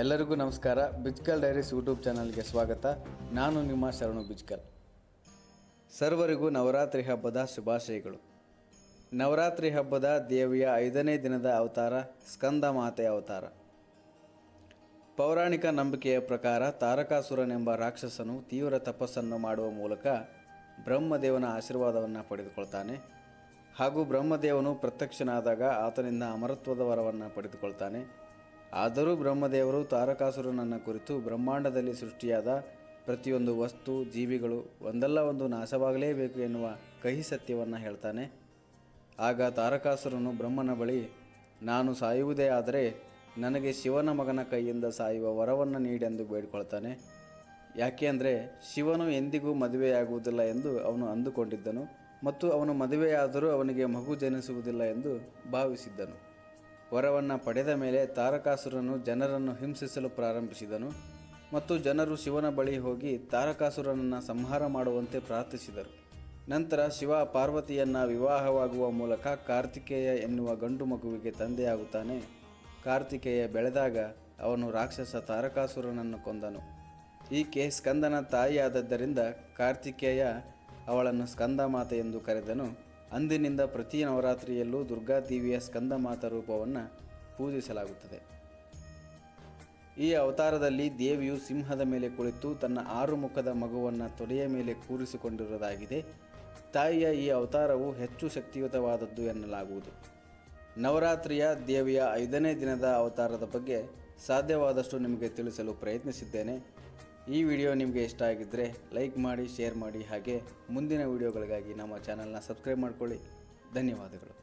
ಎಲ್ಲರಿಗೂ ನಮಸ್ಕಾರ. ಬಿಜ್ಕಲ್ diaries YouTube ಚಾನಲ್ಗೆ ಸ್ವಾಗತ. ನಾನು ನಿಮ್ಮ ಶರಣು ಬಿಜ್ಕಲ್. ಸರ್ವರಿಗೂ ನವರಾತ್ರಿ ಹಬ್ಬದ ಶುಭಾಶಯಗಳು. ನವರಾತ್ರಿ ಹಬ್ಬದ ದೇವಿಯ ಐದನೇ ದಿನದ ಅವತಾರ ಸ್ಕಂದ ಮಾತೆಯ ಅವತಾರ. ಪೌರಾಣಿಕ ನಂಬಿಕೆಯ ಪ್ರಕಾರ ತಾರಕಾಸುರನೆಂಬ ರಾಕ್ಷಸನು ತೀವ್ರ ತಪಸ್ಸನ್ನು ಮಾಡುವ ಮೂಲಕ ಬ್ರಹ್ಮದೇವನ ಆಶೀರ್ವಾದವನ್ನು ಪಡೆದುಕೊಳ್ತಾನೆ. ಹಾಗೂ ಬ್ರಹ್ಮದೇವನು ಪ್ರತ್ಯಕ್ಷನಾದಾಗ ಆತನಿಂದ ಅಮರತ್ವದ ವರವನ್ನು ಪಡೆದುಕೊಳ್ತಾನೆ. ಆದರೂ ಬ್ರಹ್ಮದೇವರು ತಾರಕಾಸುರನನ್ನು ಕುರಿತು ಬ್ರಹ್ಮಾಂಡದಲ್ಲಿ ಸೃಷ್ಟಿಯಾದ ಪ್ರತಿಯೊಂದು ವಸ್ತು, ಜೀವಿಗಳು ಒಂದಲ್ಲ ಒಂದು ನಾಶವಾಗಲೇಬೇಕು ಎನ್ನುವ ಕಹಿ ಸತ್ಯವನ್ನು ಹೇಳ್ತಾನೆ. ಆಗ ತಾರಕಾಸುರನು ಬ್ರಹ್ಮನ ಬಳಿ, ನಾನು ಸಾಯುವುದೇ ಆದರೆ ನನಗೆ ಶಿವನ ಮಗನ ಕೈಯಿಂದ ಸಾಯುವ ವರವನ್ನು ನೀಡೆಂದು ಬೇಡಿಕೊಳ್ತಾನೆ. ಯಾಕೆ ಅಂದರೆ ಶಿವನು ಎಂದಿಗೂ ಮದುವೆಯಾಗುವುದಿಲ್ಲ ಎಂದು ಅವನು ಅಂದುಕೊಂಡಿದ್ದನು ಮತ್ತು ಅವನು ಮದುವೆಯಾದರೂ ಅವನಿಗೆ ಮಗು ಜನಿಸುವುದಿಲ್ಲ ಎಂದು ಭಾವಿಸಿದ್ದನು. ವರವನ್ನು ಪಡೆದ ಮೇಲೆ ತಾರಕಾಸುರನು ಜನರನ್ನು ಹಿಂಸಿಸಲು ಪ್ರಾರಂಭಿಸಿದನು ಮತ್ತು ಜನರು ಶಿವನ ಬಳಿ ಹೋಗಿ ತಾರಕಾಸುರನನ್ನು ಸಂಹಾರ ಮಾಡುವಂತೆ ಪ್ರಾರ್ಥಿಸಿದರು. ನಂತರ ಶಿವ ಪಾರ್ವತಿಯನ್ನು ವಿವಾಹವಾಗುವ ಮೂಲಕ ಕಾರ್ತಿಕೇಯ ಎನ್ನುವ ಗಂಡು ಮಗುವಿಗೆ ತಂದೆಯಾಗುತ್ತಾನೆ. ಕಾರ್ತಿಕೇಯ ಬೆಳೆದಾಗ ಅವನು ರಾಕ್ಷಸ ತಾರಕಾಸುರನನ್ನು ಕೊಂದನು. ಈಕೆ ಸ್ಕಂದನ ತಾಯಿಯಾದದ್ದರಿಂದ ಕಾರ್ತಿಕೇಯ ಅವಳನ್ನು ಸ್ಕಂದ ಮಾತೆ ಎಂದು ಕರೆದನು. ಅಂದಿನಿಂದ ಪ್ರತಿ ನವರಾತ್ರಿಯಲ್ಲೂ ದುರ್ಗಾದೇವಿಯ ಸ್ಕಂದ ಮಾತಾ ರೂಪವನ್ನು ಪೂಜಿಸಲಾಗುತ್ತದೆ. ಈ ಅವತಾರದಲ್ಲಿ ದೇವಿಯು ಸಿಂಹದ ಮೇಲೆ ಕುಳಿತು ತನ್ನ ಆರು ಮುಖದ ಮಗುವನ್ನು ತೊಡೆಯ ಮೇಲೆ ಕೂರಿಸಿಕೊಂಡಿರುವುದಾಗಿದೆ. ತಾಯಿಯ ಈ ಅವತಾರವು ಹೆಚ್ಚು ಶಕ್ತಿಯುತವಾದದ್ದು ಎನ್ನಲಾಗುವುದು. ನವರಾತ್ರಿಯ ದೇವಿಯ ಐದನೇ ದಿನದ ಅವತಾರದ ಬಗ್ಗೆ ಸಾಧ್ಯವಾದಷ್ಟು ನಿಮಗೆ ತಿಳಿಸಲು ಪ್ರಯತ್ನಿಸಿದ್ದೇನೆ. ಈ ವಿಡಿಯೋ ನಿಮಗೆ ಇಷ್ಟ ಆಗಿದ್ದರೆ ಲೈಕ್ ಮಾಡಿ, ಶೇರ್ ಮಾಡಿ ಹಾಗೆ ಮುಂದಿನ ವಿಡಿಯೋಗಳಿಗಾಗಿ ನಮ್ಮ ಚಾನಲ್ನ ಸಬ್ಸ್ಕ್ರೈಬ್ ಮಾಡಿಕೊಳ್ಳಿ. ಧನ್ಯವಾದಗಳು.